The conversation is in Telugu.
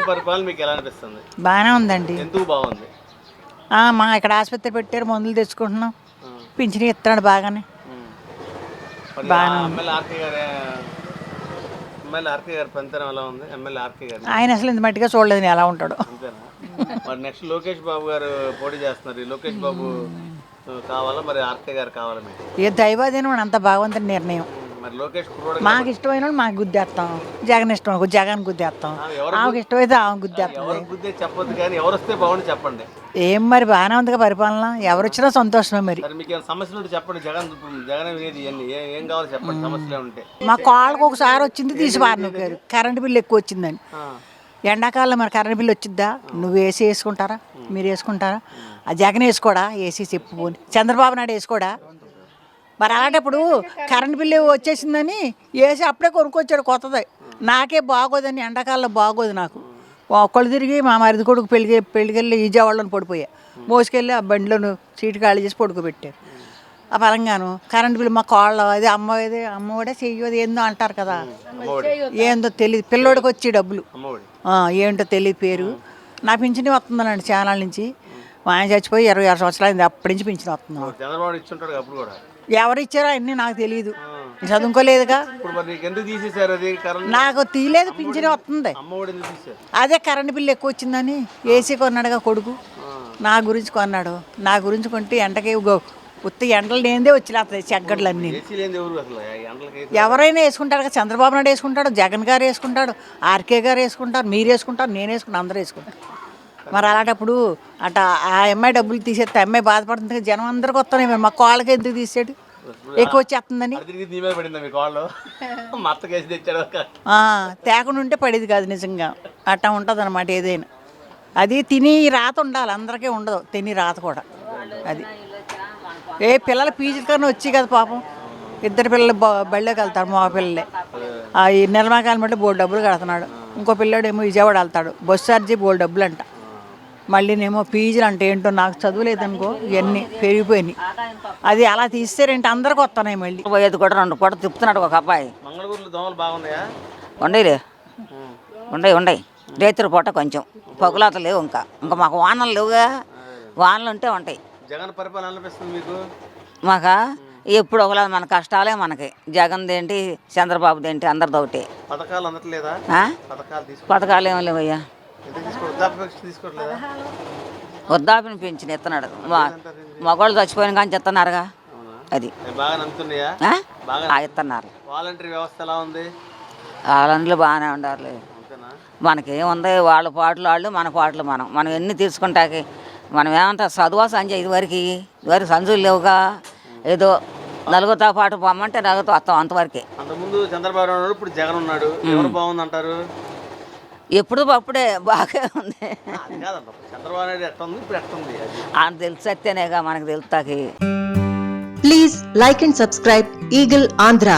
పరిపాలన మీకు ఎలా అనిపిస్తుంది? బాగానే ఉందండి. ఎందుకు బాగుంది? ఆ, మా ఇక్కడ ఆసుపత్రి పెట్టారు మందులు తెచ్చుకుంటున్నాం. పింఛన్ ఇస్తున్నాడు బాగానే. ఎలా ఉంది? ఆయన అసలు ఇంత మట్టిగా చూడలేదు నేను ఎలా ఉంటాడు. మరి నెక్స్ట్ లోకేష్ బాబు గారు పోటీ చేస్తున్నారు. ఈ లోకేష్ బాబు కావాలా? మరి ఆర్కే గారు కావాలా ఏ దైవాధీనం అంత బాగుందని నిర్ణయం. మరి లోకేష్ కుర్రోడు మాకు ఇష్టమైన వాళ్ళు మాకు గుద్దేస్తాం జగన్ ఇష్టం జగన్ గుద్దేస్తాం ఎవరు ఆమెకు ఇష్టమైతే ఆమె గుద్దేస్తాం ఎవరు బుద్ధి చెప్పొద్దు కానీ ఎవరు వస్తే బాగుండి చెప్పండి. ఏం మరి బాగానే ఉందిగా పరిపాలన. ఎవరు వచ్చినా సంతోషమే మరి. మీకు ఏమైనా సమస్యలు ఉంటే చెప్పండి. జగన్ జగన్ ఇవన్నీ. ఏ- ఏం కావాలో చెప్పండి సమస్యలు ఉంటే. మా కాళ్ళకు ఒకసారి వచ్చింది తీసి పారినొక్కారు కరెంటు బిల్లు ఎక్కువ వచ్చిందని. ఆ, ఎండాకాలం మరి కరెంట్ బిల్లు వచ్చిద్దా? నువ్వు ఏసీ వేసుకుంటారా? మీరు వేసుకుంటారా? ఆ జగన్ వేసుకోడా? ఏసీ చెప్పు పోనీ. చంద్రబాబు నాయుడు వేసుకోడా? మరి అలాంటప్పుడు కరెంట్ బిల్లు వచ్చేసిందని ఏసీ అప్పుడే కొనుక్కొచ్చాడు కొత్తది. నాకే బాగోదని ఎండాకాలంలో బాగోదు నాకు. ఒక్కళ్ళు తిరిగి మా మరిది కొడుకు పెళ్ళి పెళ్ళికెళ్ళి ఈజావాళ్ళని పడిపోయా. మోసుకెళ్ళి ఆ బండిలోను సీటు ఖాళీ చేసి పడుకోబెట్టారు. ఆ పరంగాను కరెంట్ బిల్లు మా కాళ్ళు అది అమ్మ ఇది అమ్మ కూడా చెయ్యదు ఏందో అంటారు కదా. ఏందో తెలియదు పిల్లోడికి వచ్చి డబ్బులు. అమ్మఒడి. ఏంటో తెలియదు పేరు. నా పింఛని వస్తుందనండి ఛానల్ నుంచి. మా ఆయన చచ్చిపోయి ఇరవై ఆరు సంవత్సరాలు అయింది. అప్పటి నుంచి. చంద్రబాబు ఇచ్చుంటాడు అప్పుడు కూడా? ఎవరు ఇచ్చారో అన్నీ నాకు తెలియదు చదువుకోలేదుగా. నీకు తీయలేదు పింఛని వస్తుంది. అదే కరెంట్ బిల్లు ఎక్కువ వచ్చిందని ఏసీ కొన్నాడుగా కొడుకు. నా గురించి కొన్నాడు. నా గురించి కొంటే ఎండకి ఉత్త ఎండలు లేనిదే వచ్చిలేస్తాయి చెగ్గడ్లన్నీ. ఎవరైనా వేసుకుంటారు కదా చంద్రబాబు నాయుడు వేసుకుంటాడు జగన్ గారు వేసుకుంటాడు ఆర్కే గారు వేసుకుంటారు మీరు వేసుకుంటారు నేను వేసుకుంటాను అందరూ వేసుకుంటారు. మరి అలాంటప్పుడు అట ఆ అమ్మాయి డబ్బులు తీసేస్తే అమ్మాయి బాధపడుతుంది జనం అందరికి వస్తున్నాయి మరి మా కాళ్ళకి ఎందుకు తీసాడు ఎక్కువ వచ్చేస్తుందని. తేకుండా ఉంటే పడేది కాదు నిజంగా. అట్టా ఉంటుంది అనమాట ఏదైనా. అది తిని రాత ఉండాలి అందరికీ ఉండదు. తిని రాత కూడా. అది. ఏ పిల్లల పీజీల కన్నా వచ్చి కదా పాపం. ఇద్దరు పిల్లలు బళ్ళోకి వెళ్తారు మా పిల్లలే. ఆ ఈ నిర్మాకాలం బట్టి బోర్డు డబ్బులు కడుతున్నాడు. ఇంకో పిల్లాడు ఏమో విజయవాడ వెళ్తాడు. బస్ ఛార్జీ బోర్డు డబ్బులు అంట మళ్ళీనేమో పీజీలు అంటే ఏంటో నాకు చదువులేదనుకో ఇవన్నీ పెరిగిపోయినాయి. అది అలా తీస్తారేంటి అందరికి వస్తున్నాయి మళ్ళీ. పోయేది కూడా రెండు పూట తిప్పుతున్నాడు ఒక అబ్బాయి. మంగళగిరిలో దోమలు బాగున్నాయా? ఉండేలే. ఉండయి ఉండయి. రేతుల పూట కొంచెం. పగులాత లేవు ఇంకా. ఇంకా మాకు వానలు లేవుగా. వానలు ఉంటే ఉంటాయి. జగన్ పరిపాలన అనిపిస్తుంది మీకు? మాక? ఎప్పుడు ఒకలా మన కష్టాలే మనకి. జగన్ది ఏంటి చంద్రబాబుది ఏంటి అందరిది ఒకటి. పథకాలు ఏమి లేవయ్యా. వృద్ధాప్య పెంచిన ఇస్తున్నాడు మగవాళ్ళు చచ్చిపోయిన కానీ ఇస్తున్నారుగా అవునా? అది. ఇస్తున్నారు వాలంటరీ వ్యవస్థ ఎలా ఉంది? వాళ్ళందరూ బాగానే ఉండాలి. మనకేముంది? వాళ్ళ పాటలు వాళ్ళు మన పాటలు మనం. మనం ఎన్ని తీసుకుంటాకి? మనం ఏమంటా చదువా సంజయ్ ఇదివరకు? ఇదివరకు సంచులు లేవుగా? ఏదో నలుగురితో పాటు పొమ్మంటే నలుగురితో వస్తాం అంతవరకే. అంతకుముందు చంద్రబాబు ఇప్పుడు జగన్ ఉన్నాడు. ఎవరు బాగుంది అంటారు ఎప్పుడు అప్పుడే బాగా ఉంది. చంద్రబాబు నాయుడు ఎట్ట ఉంది ఇప్పుడు ఎట్ట ఉంది అది. అని తెలిసత్తేనేగా మనకు తెలుస్తాకి Please like and subscribe Eagle Andhra.